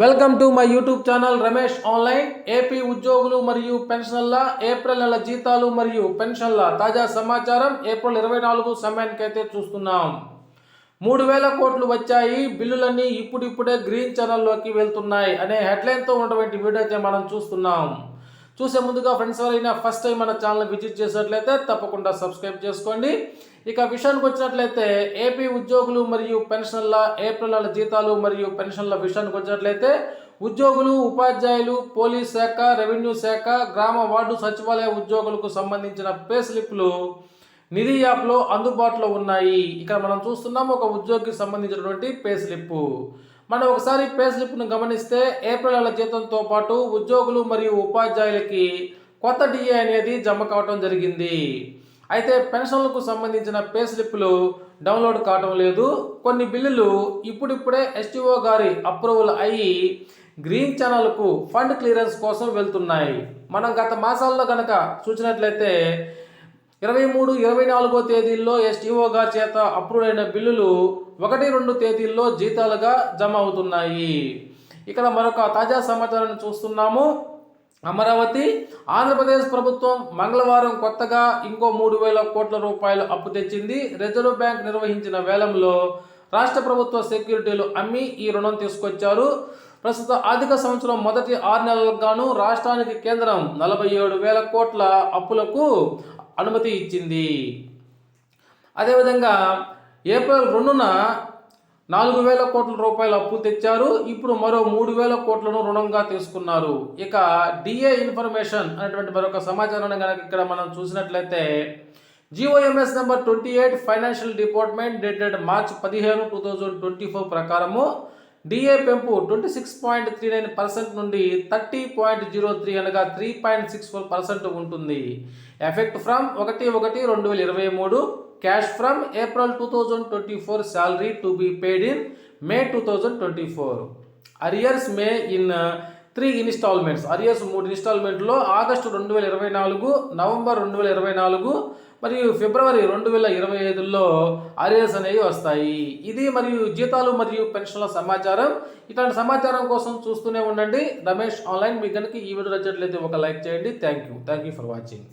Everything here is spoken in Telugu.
Welcome to my YouTube channel Ramesh online. AP ఉద్యోగులు మరియు పెన్షన్ల ఏప్రిల్ నెల జీతాలు మరియు పెన్షన్ల తాజా సమాచారం ఏప్రిల్ ఇరవై నాలుగు సమయానికి అయితే చూస్తున్నాం. మూడు వేల కోట్లు వచ్చాయి బిల్లులన్నీ ఇప్పుడిప్పుడే గ్రీన్ ఛానల్లోకి వెళ్తున్నాయి అనే హెడ్లైన్తో ఉన్నటువంటి వీడియో అయితే మనం చూస్తున్నాం. చూసే ముందుగా ఫ్రెండ్స్ ఎవరైనా ఫస్ట్ టైం మన ఛానల్ విజిట్ చేసినట్లయితే తప్పకుండా సబ్స్క్రైబ్ చేసుకోండి. ఇక విషయానికి వచ్చినట్లయితే ఏపీ ఉద్యోగులు మరియు పెన్షన్ల ఏప్రిల్ నెల జీతాలు మరియు పెన్షన్ల విషయానికి వచ్చినట్లయితే ఉద్యోగులు ఉపాధ్యాయులు పోలీస్ శాఖ రెవెన్యూ శాఖ గ్రామ వార్డు సచివాలయ ఉద్యోగులకు సంబంధించిన పే స్లిప్లు నిధి యాప్లో అందుబాటులో ఉన్నాయి. ఇక్కడ మనం చూస్తున్నాం ఒక ఉద్యోగికి సంబంధించినటువంటి పే స్లిప్. మనం ఒకసారి పే స్లిప్ను గమనిస్తే ఏప్రిల్ నెల జీతంతో పాటు ఉద్యోగులు మరియు ఉపాధ్యాయులకి కొత్త డిఏ అనేది జమ కావటం జరిగింది. అయితే పెన్షన్లకు సంబంధించిన పే స్లిప్లు డౌన్లోడ్ కావటం లేదు. కొన్ని బిల్లులు ఇప్పుడిప్పుడే ఎస్టీఓ గారి అప్రూవల్ అయ్యి గ్రీన్ ఛానల్కు ఫండ్ క్లియరెన్స్ కోసం వెళ్తున్నాయి. మనం గత మాసాల్లో కనుక చూసినట్లయితే ఇరవై మూడు ఇరవై నాలుగో తేదీల్లో ఎస్టీఓ గారి చేత అప్రూవ్ అయిన బిల్లులు ఒకటి రెండు తేదీల్లో జీతాలుగా జమ అవుతున్నాయి. ఇక్కడ మరొక తాజా సమాచారాన్ని చూస్తున్నాము. అమరావతి ఆంధ్రప్రదేశ్ ప్రభుత్వం మంగళవారం కొత్తగా ఇంకో మూడు వేల కోట్ల రూపాయలు అప్పు తెచ్చింది. రిజర్వ్ బ్యాంక్ నిర్వహించిన వేలంలో రాష్ట్ర ప్రభుత్వ సెక్యూరిటీలు అమ్మి ఈ రుణం తీసుకొచ్చారు. ప్రస్తుత ఆర్థిక సంవత్సరం మొదటి ఆరు నెలలకు గాను రాష్ట్రానికి కేంద్రం నలభై ఏడు వేల కోట్ల అప్పులకు అనుమతి ఇచ్చింది. అదేవిధంగా ఏప్రిల్ రెండున నాలుగు వేల కోట్ల రూపాయల అప్పు తెచ్చారు. ఇప్పుడు మరో మూడు వేల కోట్లను రుణంగా తీసుకున్నారు. ఇక డిఏ ఇన్ఫర్మేషన్ అనేటువంటి మరొక సమాచారాన్ని కనుక ఇక్కడ మనం చూసినట్లయితే GOMS number twenty eight financial department dated March పదిహేను టూ థౌజండ్ ట్వంటీ ఫోర్ ప్రకారము డిఏ పెంపు twenty six point three nine percent నుండి థర్టీ పాయింట్ జీరో త్రీ అనగా three point six four percent ఉంటుంది. ఎఫెక్ట్ ఫ్రమ్ ఒకటి ఒకటి రెండు వేల ఇరవై మూడు cash from April two thousand twenty four salary to be paid in May two thousand twenty four. Arrears may in three installments. Arrears మూడు ఇన్స్టాల్మెంట్లో ఆగస్టు రెండు వేల ఇరవై నాలుగు నవంబర్ రెండు వేల ఇరవై నాలుగు మరియు ఫిబ్రవరి రెండు వేల ఇరవై ఐదులో అరియర్స్ అనేవి వస్తాయి. ఇది మరియు జీతాలు మరియు పెన్షన్ల సమాచారం. ఇట్లాంటి సమాచారం కోసం చూస్తూనే ఉండండి. రమేష్ ఆన్లైన్. మీ కనుక ఈ వీడియో నచ్చినట్లయితే ఒక లైక్ చేయండి. Thank you. Thank you for watching.